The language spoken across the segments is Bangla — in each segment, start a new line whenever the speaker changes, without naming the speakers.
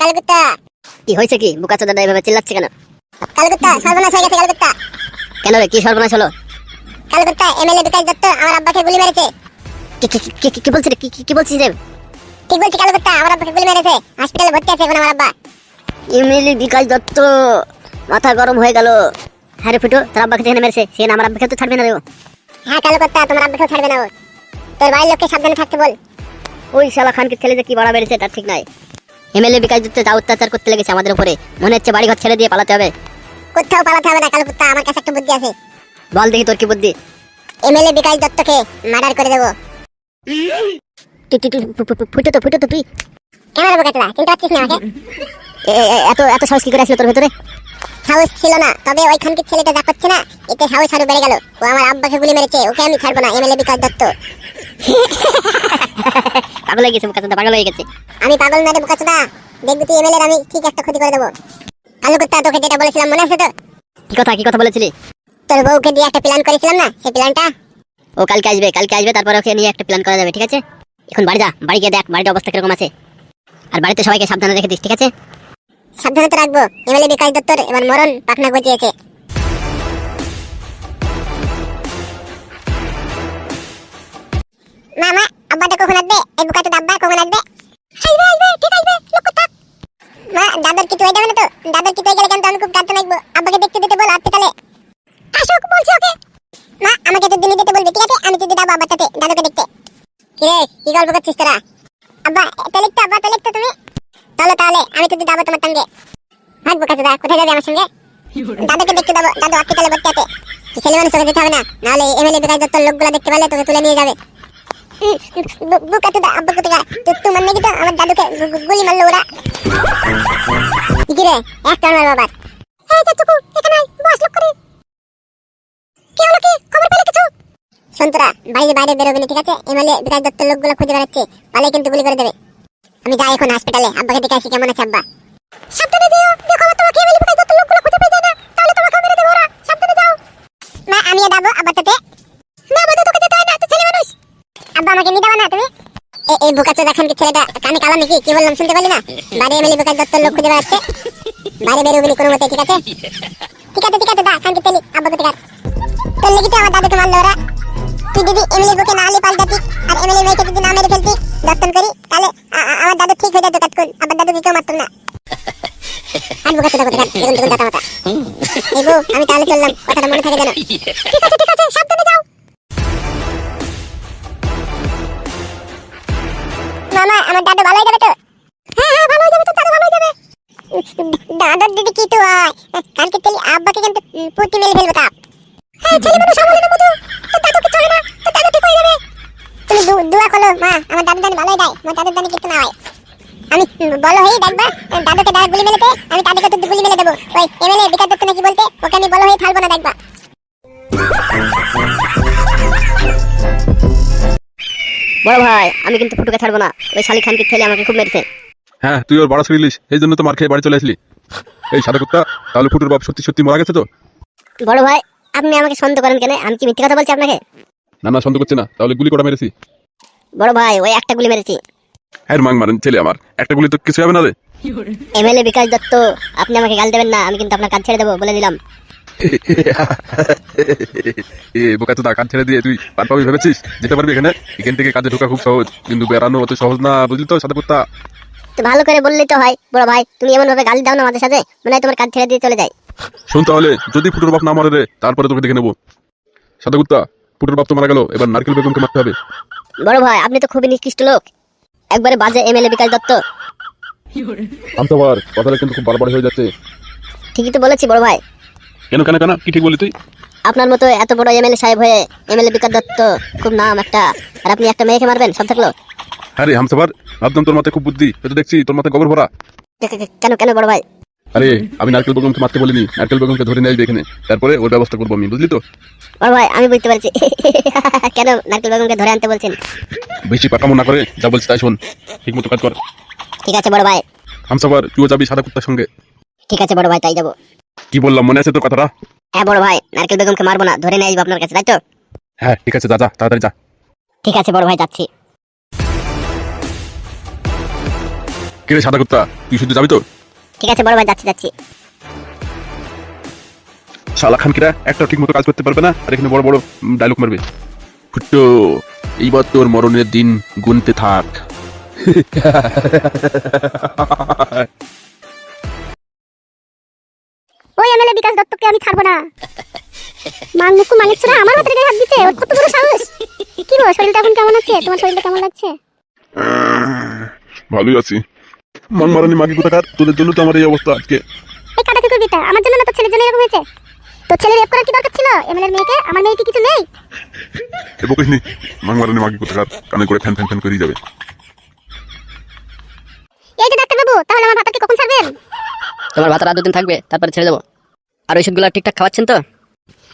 কালকুত্তা।
কি হয়েছে কি? বুকাচো দাদা এভাবে চিল্লাচ্ছে কেন?
কালকুত্তা সর্বনাশ হয়ে গেছে কালকুত্তা।
কেন রে কি সর্বনাশ হলো?
কালকুত্তা এমএলএ বিকাশ দত্ত আমার আব্বাকে গুলি মেরেছে।
কি কি- কি- কি- কি বলছিস রে? কি বলছিস রে?
ঠিক বলছি কালকুত্তা আমার আব্বাকে গুলি মেরেছে। হসপিটালে ভর্তি আছে এখন আমার আব্বা।
ইমিলি বিকাশ দত্ত মাথা গরম হয়ে গেল। হ্যাঁ রে ফুটো তোর আব্বাকে যেখানে মেরেছে। সে আমার আব্বাকে তো ছাড়বে না রে।
হ্যাঁ কালকুত্তা তোমার আব্বাকেও ছাড়বে না ও। তোর বাড়ির লোককে সাবধানে থাকতে বল।
ওই শালা খানকে ছেলে যে কি বাড়া বেড়েছে তার ঠিক নাই। এমএলএ বিকাশ দত্ত যা অত্যাচার করতে লেগেছে আমাদের উপরে মনে হচ্ছে বাড়িঘর ছেড়ে দিয়ে পালাতে হবে।
কোথাও পালাতে হবে না কালকুত্তা আমার কাছে একটা বুদ্ধি আছে।
বল দেখি তোর কি বুদ্ধি।
এমএলএ বিকাশ দত্তকে মার্ডার করে দেবো।
ফুটো তো ফুটো তো তুই।
কেন দেবো কাতলা চিনতে পারছিস না আমাকে?
এত এত সাহস কি করে আসলো তোর ভেতরে?
সাহস ছিল না তবে ওইখানকার ছেলেটা যা করছে না এতে সাহস আরও বেড়ে গেল। ও আমার আব্বাকে গুলি মেরেছে ওকে আমি ছাড়বো না এমএলএ বিকাশ দত্ত।
পাগল হয়ে গেছে বুকাচো দাদা পাগল হয়ে গেছে।
আমি পাগল না রে বোকাচোদা দেখবি তুই এমএলএ আমি ঠিক একটা ক্ষতি করে দেবো। কালু কুত্তা তোকে যেটা বলেছিলাম মনে আছে তো
কি কথা কি কথা বলেছিলি?
তোর বউকে দিয়ে একটা প্ল্যান করেছিলাম না সেই প্ল্যানটা
ও কালকে আসবে কালকে আসবে তারপর ওকে নিয়ে একটা প্ল্যান করা যাবে ঠিক আছে? এখন বাড়ি যা বাড়ি গিয়ে দেখ বাড়ির অবস্থা কীরকম আছে। আর বাড়িতে সবাইকে সাবধানে রেখে দিস ঠিক আছে?
সাবধানে তো রাখব। এমএলএ বিকাশ দত্তর এবার মরণ পাখনা গজিয়েছে। মামা আব্বাটা কখন আসবে? এই বুকাতে দাব্বা কখন আসবে? আসবে আসবে, ঠিক আসবে, লোক কথা? মা, দাদার কিছু হয়ে যাবে না তো? দাদার কিছু হয়ে গেলে কিন্তু আমি খুব কাঁদতে লাগবো? আব্বাকে দেখতে দিতে বল হসপিটালে আসুক, বলছি ওকে। মা, আমাকে তো দিনে দিতে বলবি, ঠিক আছে? আমি যদি যাব আব্বার সাথে, দাদুকে দেখতে। কিরে, কি গল্প করছিস তোরা? আব্বা এটা লিখতে আব্বা তো লিখতে তুমি? চলো তাহলে, আমি তো যাব তোমার সঙ্গে। ভাগবো কাছে দা কোথায় যাবে আমার সঙ্গে? দাদাকে দেখতে যাব, দাদু হসপিটালে ভর্তি আছে। ছেলে মানুষ যেতে হবে না? নাহলে এমএলএ বিকাশ দত্তর লোকগুলো দেখতে পারলে তোকে তুলে নিয়ে যাবে। বুকাতে দা আব্বা কোথায় তোমার নাকি তো আমার দাদুকে গুলি মারলো ওরা কি রে একটা আমার বাবার এই যে টুকু এখানে আয় বস লোক করে কি হলো কি খবর পেলে কিছু সন্তরা বাড়ির বাইরে বেরোবি না ঠিক আছে এমএলএ বিকাশ দত্তর লোকগুলো খুঁজে বেড়াচ্ছে পালে কিন্তু গুলি করে দেবে আমি যাই এখন হসপিটালে আব্বাকে দেখে আসি কেমন আছে আব্বা সাবধানে যেও দেখো তোমাকে এমএলএ বিকাশ দত্তর লোকগুলো খুঁজে পেয়ে যায় না তাহলে তোমাকে মেরে দেবো ওরা সাবধানে যাও মা আমিও যাব আব্বার না বন্ধু তোকে যেতে হয় না তুই ছেলে মানুষ আব্বা আমাকে নিয়ে যাব না তুমি এই বোকাচোদা খানকে ছেলেটা? কানে কালা নাকি? কি বললাম শুনতে পারলি না? বাইরে এমএলএ বিকাশ দত্তর লোক খুঁজে বেড়াচ্ছে। বাইরে বেরোবি কোনো মতে ঠিক আছে? ঠিক আছে ঠিক আছে দা খানকে তেলি? আব্বাকে ঠিক আছে তোর লেগে তো আমার দাদুকে মারলো ওরা। তুই যদি এমএলএ বুকে না আলি পাল্টাতি আর এমএলএ যদি না মেরে ফেলতি দর্শন করি তাহলে আমার দাদু ঠিক হয়ে যেত তৎক্ষণ আবার দাদুকে কেউ মারতাম না। আর বোকা চোদা দেখুন দেখুন দাদা মাতা এই আমি তাহলে চললাম কথাটা মনে থাকে যেন। ঠিক আছে ঠিক আছে সাবধানে যাও। মামা আমার দাদু যাবে তো। হ্যাঁ হ্যাঁ যাবে তো, দাদু যাবে দিদি কি তো কালকে তেলি আব্বাকে কিন্তু পুঁতি মেরে ফেলব হ্যাঁ ছেলে মানুষ মধু তো দাদুকে চলে না তো দাদু ঠিক হয়ে যাবে। তুমি দোয়া করো, মা, আমার দাদু দানি ভালোই দেয়, আমার দানি কিছু না হয়। আমি বলো হয়ে দেখবা, দাদুকে দাদা গুলি মেলেতে আমি দাদুকে তো গুলি মেলে দেবো। ওই এমএলএ বিকাশ দত্ত নাকি বলতে, ওকে আমি বলো হয়ে থাকব না দেখবা।
বড় ভাই আমি কিন্তু ফুটুকে ছাড়বো না। ওই শালি খানকে ছেলে আমাকে খুব মেরেছে।
হ্যাঁ তুই ওর বড় ছিলিস এই জন্য তো মার খেয়ে বাড়ি চলে আসলি। এই সাদা কুত্তা তাহলে ফুটুর বাপ সত্যি সত্যি মারা গেছে তো?
বড় ভাই আপনি আমাকে সন্দেহ করেন কেন? আমি কি মিথ্যে কথা বলছি আপনাকে?
না না সন্দেহ করছে না। তাহলে গুলি কটা মেরেছি?
বড় ভাই ওই একটা গুলি মেরেছি।
হ্যাঁ মাং মারেন ছেলে আমার। একটা গুলি তো কিছু হবে না রে।
এমএলএ বিকাশ দত্ত আপনি আমাকে গাল দেবেন না আমি কিন্তু আপনার কাজ ছেড়ে দেবো বলে দিলাম।
এ বোকা তো কাজ ছেড়ে দিয়ে তুই পার পাবি ভেবেছিস? যেতে পারবি এখানে? এখান থেকে কাজে ঢোকা খুব সহজ। কিন্তু বেড়ানো অত সহজ না বুঝলি তো সাদা কুত্তা?
ভালো করে বললেই তো হয় বড় ভাই তুমি এমন ভাবে গালি দাও না আমাদের সাথে মনে হয় তোমার কাজ ছেড়ে দিয়ে চলে যায়।
শোন তাহলে যদি ফুটুর বাপ না মরে রে তারপরে তোকে দেখে নেব। সাদা কুত্তা ফুটুর বাপ তো মারা গেল এবার নারকেল বেগমকে মারতে হবে।
বড় ভাই আপনি তো খুবই নিকৃষ্ট লোক। একবারে বাজে এমএলএ বিকাশ দত্ত।
আমতো বার কথাটা কিন্তু খুব বাড়াবাড়ি হয়ে যাচ্ছে।
ঠিকই তো বলেছি বড় ভাই।
কেন কেন কেন? কি ঠিক বলি তুই?
আপনার মতো এত বড় এমএলএ সাহেব হয়ে এমএলএ বিকাশ দত্ত খুব নাম একটা আর আপনি একটা মেয়েকে মারবেন সব থাকল?
আরে হামসাবার ভাবতাম তোর মাথায় খুব বুদ্ধি তো দেখছি তোর মাথায় গোবর ভরা।
কেন কেন বড় ভাই?
আরে আমি নারকেল বেগমকে মারতে বলিনি নারকেল বেগমকে ধরে নিয়ে আসবে এখানে তারপরে ওর ব্যবস্থা করব আমি বুঝলি তো?
বড় ভাই আমি বুঝতে পারছি। কেন নারকেল বেগমকে ধরে আনতে বলছেন?
বেশি পাকামো না করে যা বলছি তাই শোন ঠিক মতো কাজ কর।
ঠিক আছে বড় ভাই।
হামসাবার তুইও যাবি সাদা কুত্তার সঙ্গে।
ঠিক আছে বড় ভাই তাই যাব।
কি বললাম মনে আছে তোর কথাটা?
হ্যাঁ বড় ভাই নারকেল বেগমকে মারবো না ধরে নিয়ে আসব আপনার কাছে তাই তো?
হ্যাঁ ঠিক আছে যা যা তাড়াতাড়ি যা।
ঠিক আছে বড় ভাই যাচ্ছি।
কে রে সাদা কুত্তা তুই শুধু যাবি তো?
ঠিক আছে বড় ভাই যাচ্ছি যাচ্ছি।
শালা খান কিরা একটা ঠিক মতো কাজ করতে পারবে না আর এখানে বড় বড় ডায়লগ মারবে। ফুটো এইবার তোর মরণের দিন গুনতে থাক।
ওই এমএলএ বিকাশ দত্তকে আমি ছাড়বো না। মাং মুকু মানিক ছোড়া আমার হাতের গায়ে হাত দিচ্ছে? ওর কত বড় সাহস? কি গো শরীরটা এখন কেমন আছে? তোমার শরীরটা কেমন লাগছে?
ভালোই আছি। মান মারানি মাগি কোথাকার? তোদের জন্য তো আমার এই অবস্থা আজকে।
এই কাটা কি করবি এটা আমার জন্য না তোর ছেলের জন্য এরকম হয়েছে? তোর ছেলে রেপ করার কি দরকার ছিল? এমএলএ মেয়েকে? আমার মেয়ে কি কিছু নেই?
এ বকিস নি মাং মারানি মাগি কোথাকার? কানে করে ফ্যান ফ্যান ফ্যান করেই যাবে।
এই যে ডাক্তার বাবু তাহলে আমার ভাতাকে কখন ছাড়বেন?
তোমার ভাত আর দুদিন থাকবে তারপরে ছেড়ে দেবো। আর ওষুধগুলো ঠিকঠাক খাওয়াচ্ছেন তো?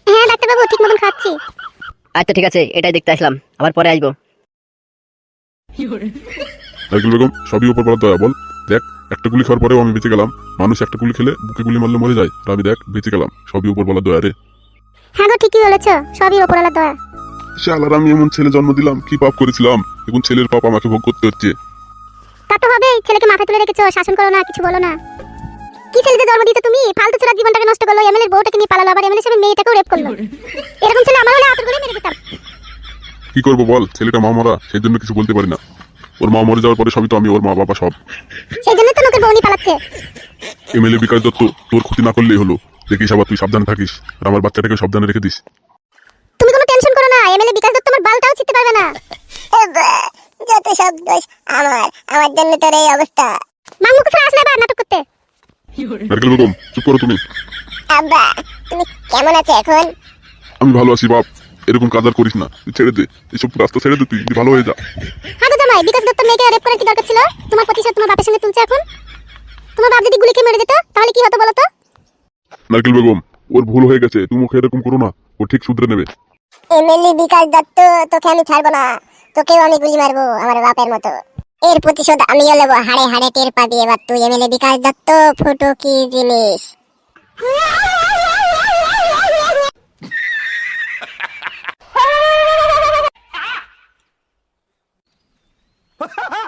হ্যাঁ ডাক্তার বাবু ঠিক মতন খাচ্ছি।
আচ্ছা ঠিক আছে এটাই দেখতে আসলাম। আবার পরে আসব।
বেগম সবই উপর পড়া দয়া বল। দেখ একটা গুলি খাওয়ার পরেও আমি বেঁচে গেলাম। মানুষ একটা গুলি খেলে বুকে গুলি মারলে মরে যায়। আর আমি দেখ বেঁচে গেলাম। সবই উপর বলা দয়া রে।
হ্যাঁ গো ঠিকই বলেছ। সবই দয়া।
শালার আমি এমন ছেলে জন্ম দিলাম কি পাপ করেছিলাম? এখন ছেলের পাপ আমাকে ভোগ করতে হচ্ছে।
তা তো হবেই ছেলেকে মাথায় তুলে রেখেছো শাসন করো না কিছু বলো না। কি ছেলেতে জন্ম দিয়েছ তুমি? ফালতু ছেলের জীবনটাকে নষ্ট করল এমএলএ বউটাকে নিয়ে পালালো আবার এমএলএ সাহেবের মেয়েটাকেও রেপ করল। এরকম ছেলে আমার হলে আতর করে মেরে দিতাম।
কি করব বল? ছেলেটা মা মরা সেই জন্য কিছু বলতে পারি না। ওর মা মরে যাওয়ার পরে সবই তো আমি ওর মা বাবা সব।
সেই জন্য তো লোকের বউনি পালাচ্ছে।
এমএলএ বিকাশ দত্ত তোর ক্ষতি না করলেই হলো। দেখিস আবার তুই সাবধানে থাকিস। আর আমার বাচ্চাটাকে সাবধানে রেখে দিস।
তুমি কোনো টেনশন করো না এমএলএ বিকাশ দত্ত তোমার বালটাও ছিটতে পারবে না। যত সব দোষ আমার আমার জন্য তোর এই অবস্থা। মাঙ্গু কিছু আসলে আবার নাটক করতে?
নারকেল বেগম চুপ করো তুমি।
আব্বা তুমি কেমন আছো এখন?
আমি ভালো আছি বাপ। এরকম কাজ আর করিস না। তুই ছেড়ে দে। এইসব রাস্তা ছেড়ে দে তুই তুই ভালো হয়ে যা।
হাগো জামাই বিকাশ দত্ত মেয়েকে রেপ করার কি দরকার ছিল? তোমার প্রতিশোধ তোমার বাপের সঙ্গে তুলছে এখন? তোমার বাপ যদি গুলি খেয়ে মেরে যেত তাহলে কি হতো বলো তো?
নারকেল বেগম ওর ভুল হয়ে গেছে। তুমি ওকে এরকম করো না। ও ঠিক শুধরে নেবে।
এমএলএ বিকাশ দত্ত তোকে আমি ছাড়বো না। তোকেও আমি গুলি মারবো আমার বাপের মতো। এর প্রতিশোধ আমিও নেব। হাড়ে হাড়ে টের পাবি এবার তুই এমএলএ বিকাশ দত্ত, ফটো কি জিনিস? ha ha ha